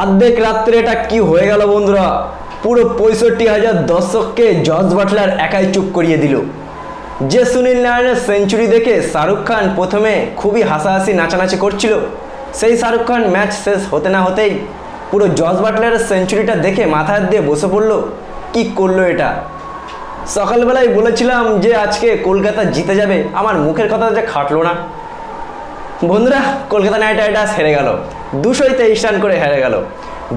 অর্ধেক রাত্রে এটা কি হয়ে গেল বন্ধুরা? পুরো পঁয়ষট্টি হাজার দর্শককে জজ বাটলার একাই চুপ করিয়ে দিল। যে সুনীল নারায়ণের সেঞ্চুরি দেখে শাহরুখ খান প্রথমে খুবই হাসাহাসি নাচানাচি করছিল। সেই শাহরুখ খান ম্যাচ শেষ হতে না হতেই পুরো জজ বাটলারের সেঞ্চুরিটা দেখে মাথা দিয়ে বসে পড়ল। কি করল এটা? সকালবেলায় বলেছিলাম যে আজকে কলকাতা জিতে যাবে। আমার মুখের কথা যে খাটলো না। বন্ধুরা, কলকাতা নাইট রাইডার্স হেরে গেল। দুশোই তেইশ রান করে হেরে গেল।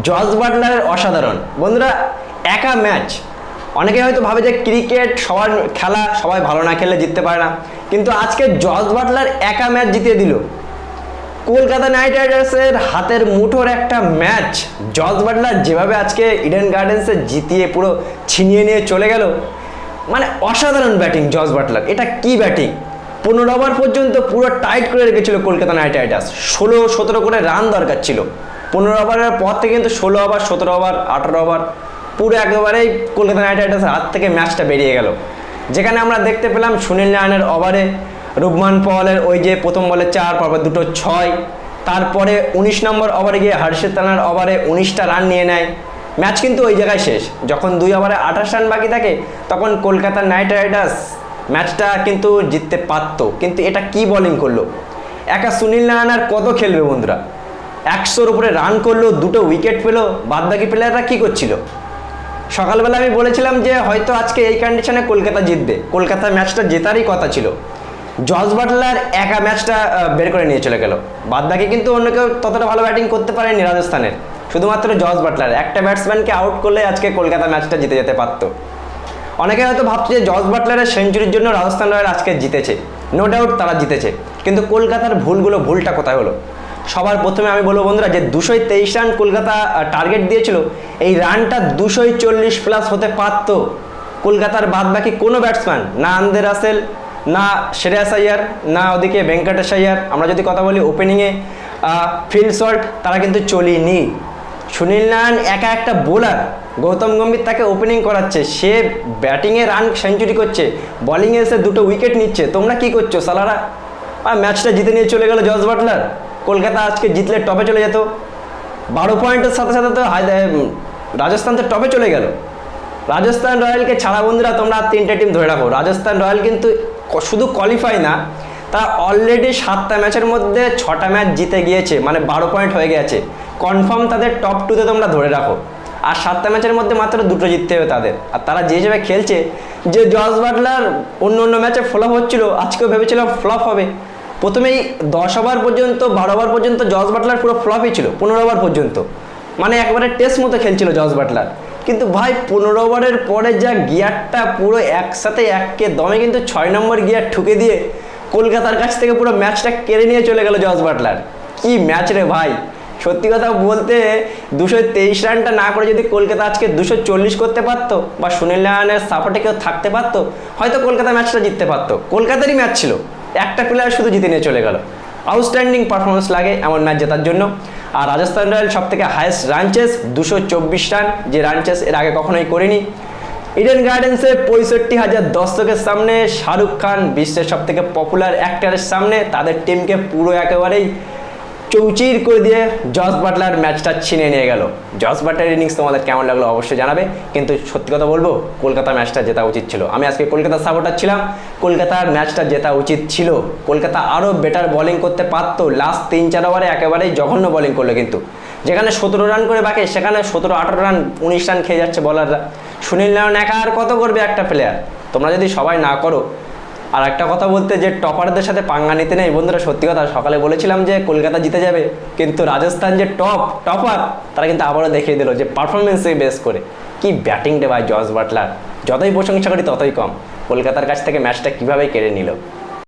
জজ বাটলারের অসাধারণ। বন্ধুরা, একা ম্যাচ। অনেকে হয়তো ভাবে যে ক্রিকেট সবার খেলা, সবাই ভালো না খেললে জিততে পারে না। কিন্তু আজকে জজ বাটলার একা ম্যাচ জিতিয়ে দিল। কলকাতা নাইট রাইডার্সের হাতের মুঠোর একটা ম্যাচ। জজ বাটলার যেভাবে আজকে ইডেন গার্ডেন্সে জিতিয়ে পুরো ছিনিয়ে নিয়ে চলে গেল। মানে অসাধারণ ব্যাটিং জজ বাটলার। এটা কি ব্যাটিং? পনেরো ওভার পর্যন্ত পুরো টাইট করে রেখেছিল কলকাতা নাইট রাইডার্স ষোলো, সতেরো করে রান দরকার ছিল। পনেরো ওভারের পর থেকে কিন্তু ষোলো ওভার, সতেরো ওভার, আঠারো ওভার, পুরো একেবারেই কলকাতা নাইট রাইডার্সের হাত থেকে ম্যাচটা বেরিয়ে গেল। যেখানে আমরা দেখতে পেলাম সুনীল নারায়ণের ওভারে রুবমান পওয়ালের ওই যে প্রথম বলে চার পরপর দুটো ছয়, তারপরে উনিশ নম্বর ওভারে গিয়ে হর্ষিত তানার ওভারে উনিশটা রান নিয়ে নেয়। ম্যাচ কিন্তু ওই জায়গায় শেষ। যখন দুই ওভারে আঠাশ রান বাকি থাকে, তখন কলকাতা নাইট রাইডার্স ম্যাচটা কিন্তু জিততে পারত, কিন্তু এটা কি বোলিং করল? একা সুনীল নারায়ণ আর কত খেলবে বন্ধুরা? একশোর উপরে রান করল, দুটো উইকেট পেল, বাদবাকি প্লেয়াররা কী করছিল? সকালবেলা আমি বলেছিলাম যে হয়তো আজকে এই কন্ডিশনে কলকাতা জিতবে। কলকাতা ম্যাচটা জেতারই কথা ছিল। জজ বাটলার একা ম্যাচটা বের করে নিয়ে চলে গেল। বাদ বাকি কিন্তু অন্য কেউ ততটা ভালো ব্যাটিং করতে পারেনি রাজস্থানের। শুধুমাত্র জজ বাটলার। একটা ব্যাটসম্যানকে আউট করলে আজকে কলকাতা ম্যাচটা জিতে যেতে পারতো। অনেকে হয়তো ভাবছে যে জজ বাটলারের সেঞ্চুরির জন্য রাজস্থান রয়্যাল আজকে জিতেছে। নো ডাউট তারা জিতেছে। কিন্তু কলকাতার ভুলগুলো, ভুলটা কোথায় হলো? সবার প্রথমে আমি বলব বন্ধুরা যে দুশোই তেইশ রান কলকাতা টার্গেট দিয়েছিল। এই রানটা দুশোই চল্লিশ প্লাস হতে পারত। কলকাতার বাদ বাকি কোনো ব্যাটসম্যান না আন্দে রাসেল, না শ্রেয়াস আয়ার, না ওদিকে ভেঙ্কটেশ আয়ার। আমরা যদি কথা বলি ওপেনিংয়ে ফিল্ড শট তারা কিন্তু চলিনি। সুনীল নারায়ণ একা একটা বোলার গৌতম গম্ভীর তাকে ওপেনিং করাচ্ছে। সে ব্যাটিংয়ে রান সেঞ্চুরি করছে। বলিংয়ে এসে দুটো উইকেট নিচ্ছে। তোমরা কি করছ, সালারা? আর ম্যাচটা জিতে নিয়ে চলে গেল জজ বাটলার। কলকাতা আজকে জিতলে টপে চলে যেত। বারো পয়েন্টের সাথে সাথে তো রাজস্থান তো টপে চলে গেল। রাজস্থান রয়্যালকে ছাড়া বন্ধুরা, তোমরা তিনটে টিম ধরে রাখো। রাজস্থান রয়্যাল কিন্তু শুধু কোয়ালিফাই না তারা অলরেডি সাতটা ম্যাচের মধ্যে ছটা ম্যাচ জিতে গিয়েছে। মানে বারো পয়েন্ট হয়ে গেছে। কনফার্ম তাদের টপ টুতে তোমরা ধরে রাখো। আর সাতটা ম্যাচের মধ্যে মাত্র দুটো জিততে হবে তাদের। আর তারা যে হিসেবে খেলছে, যে জর্জ বাটলার অন্য অন্য ম্যাচে ফ্লপ হচ্ছিল, আজকেও ভেবেছিলাম ফ্লপ হবে। প্রথমেই দশ ওভার পর্যন্ত, বারো ওভার পর্যন্ত জজ বাটলার পুরো ফ্লপই ছিল, পনেরো ওভার পর্যন্ত। মানে একবারে টেস্ট মতো খেলছিল জর্জ বাটলার। কিন্তু ভাই, পনেরো ওভারের পরে যা গিয়ারটা পুরো একসাথে এককে দমে কিন্তু ছয় নম্বর গিয়ার ঠুকে দিয়ে কলকাতার কাছ থেকে পুরো ম্যাচটা কেড়ে নিয়ে চলে গেল জর্জ বাটলার। কি ম্যাচ রে ভাই! সত্যি কথা বলতে দুশো তেইশ রানটা না করে যদি কলকাতা আজকে দুশো চল্লিশ করতে পারতো বা সুনীল নারায়ণের সাপোর্টে কেউ থাকতে পারতো, হয়তো কলকাতা ম্যাচটা জিততে পারতো। কলকাতারই ম্যাচ ছিল। একটা প্লেয়ার শুধু জিতে নিয়ে চলে গেল। আউটস্ট্যান্ডিং পারফরমেন্স লাগে এমন ম্যাচ জেতার জন্য। আর রাজস্থান রয়্যাল সব থেকে হায়েস্ট রানচেস দুশো চব্বিশ রান, যে রানচেস এর আগে কখনোই করেনি। ইডেন গার্ডেন্সে পঁয়ষট্টি হাজার দর্শকের সামনে শাহরুখ খান বিশ্বের সব থেকে পপুলার অ্যাক্টারের সামনে, তাদের টিমকে পুরো একেবারেই চৌচির করে দিয়ে জস বাটলার ম্যাচটা ছিনিয়ে নিয়ে গেল। জস বাটলার ইনিংস তোমাদের কেমন লাগল অবশ্যই জানাবে, কিন্তু সত্যি কথা বলব, কলকাতা ম্যাচটা জেতা উচিত ছিল। আমি আজকে কলকাতার সাপোর্টার ছিলাম, কলকাতার ম্যাচটা জেতা উচিত ছিল। কলকাতা আরও বেটার বোলিং করতে পারতো লাস্ট তিন চার ওভারে একেবারেই জঘন্য বলিং করল কিন্তু। যেখানে সতেরো রান করে বাকি, সেখানে সতেরো আঠারো রান উনিশ রান খেয়ে যাচ্ছে বলাররা সুনীল নারায়ণ একা আর কত করবে একটা প্লেয়ার তোমরা যদি সবাই না করো আর একটা কথা বলতে, যে টপারদের সাথে পাঙ্গা নিতে নেই। বন্ধুরা, সত্যি কথা, সকালে বলেছিলাম যে কলকাতা জিতে যাবে, কিন্তু রাজস্থান যে টপ, টপার, তারা কিন্তু আবারও দেখিয়ে দিল যে পারফরমেন্সে বেস করে। কি ব্যাটিং ভাই জস বাটলার। যতই প্রশংসা করি, ততই কম। কলকাতার কাছ থেকে ম্যাচটা কীভাবে কেড়ে নিল?